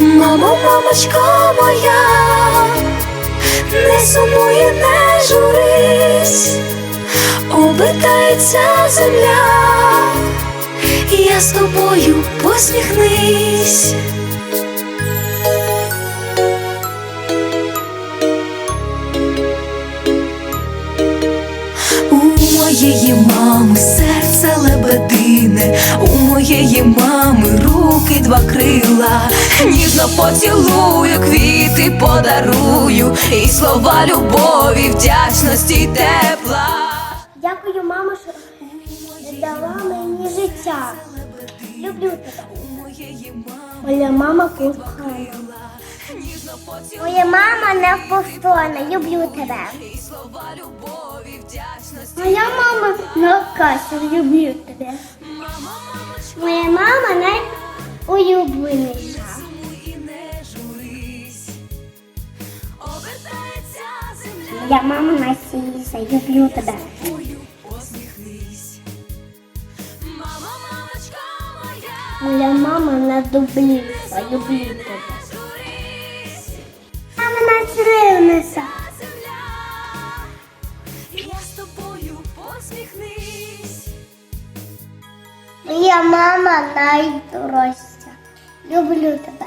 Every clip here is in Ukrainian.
Мамо, мамочко моя, не сумуй не журись, обертається земля, я з тобою посміхнись. У моєї мами серце лебедине, у моєї мами руки два крила, ніжно поцілую, квіти подарую, і слова любові, вдячності тепла. Дякую, мамо, що дала мені життя. Люблю тебе. Моя мама поцілую, Моя мама неповторна. Люблю тебе. Моя мама Накася. Люблю тебе. Моя мама не обертається земля. Моя мама Насіса. Люблю тебе. Моя, мама надобліша. Люблю тебе. Мама земля. Я з тобою посміхнись. Моя мама найдорожча. Люблю тебе.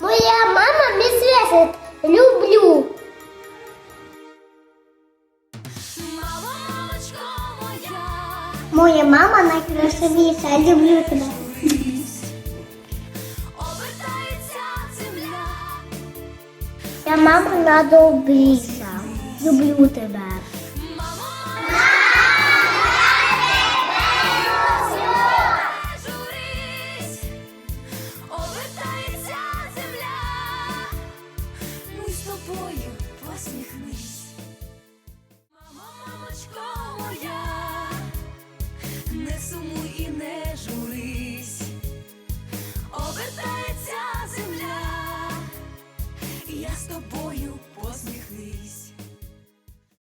Моя мама місвесить. Люблю. Мамо, мамочка моя, Моя мама найкрасивіша. Люблю тебе. обертається земля. Я мама найдобріша. Люблю тебе. Моя, не сумуй і не журись. Обертається земля. Я з тобою